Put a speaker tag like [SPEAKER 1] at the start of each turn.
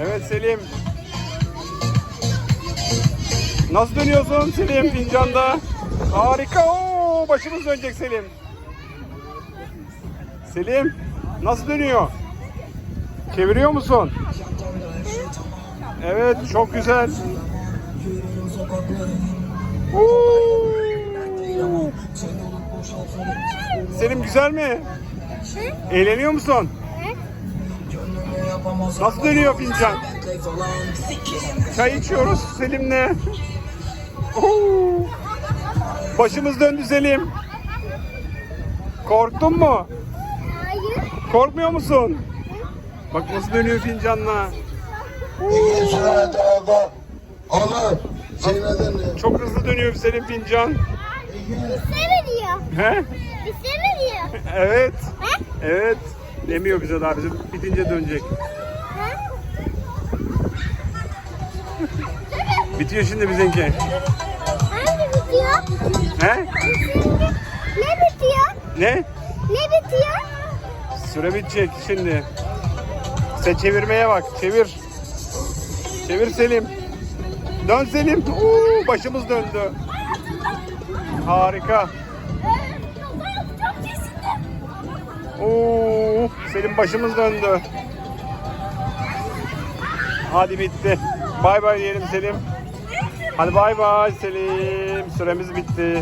[SPEAKER 1] Evet Selim. Nasıl dönüyorsun Selim fincanda? Harika. Oo, başımız dönecek Selim. Selim nasıl dönüyor? Çeviriyor musun? Evet çok güzel. Oo. Selim güzel mi? Eğleniyor musun? Nasıl dönüyor fincan? Çay içiyoruz Selim'le. Oo. Başımız döndü Selim. Korktun mu?
[SPEAKER 2] Hayır.
[SPEAKER 1] Korkmuyor musun? Bak nasıl dönüyor fincanla. Çok hızlı dönüyor Selim fincan.
[SPEAKER 2] Bize veriyor.
[SPEAKER 1] He?
[SPEAKER 2] Bize veriyor.
[SPEAKER 1] Evet.
[SPEAKER 2] Ha?
[SPEAKER 1] Evet. Demiyor bize daha bizim bitince dönecek. Bitiyor şimdi bizimki.
[SPEAKER 2] Hangi bitiyor?
[SPEAKER 1] He?
[SPEAKER 2] Ne bitiyor?
[SPEAKER 1] Ne?
[SPEAKER 2] Ne bitiyor?
[SPEAKER 1] Süre bitecek şimdi. Sen çevirmeye bak. Çevir. Çevir Selim. Dön Selim. Oo, başımız döndü. Harika. Oo, Selim başımız döndü. Hadi bitti. Bay bay diyelim Selim. Hadi bay bay Selim. Süremiz bitti.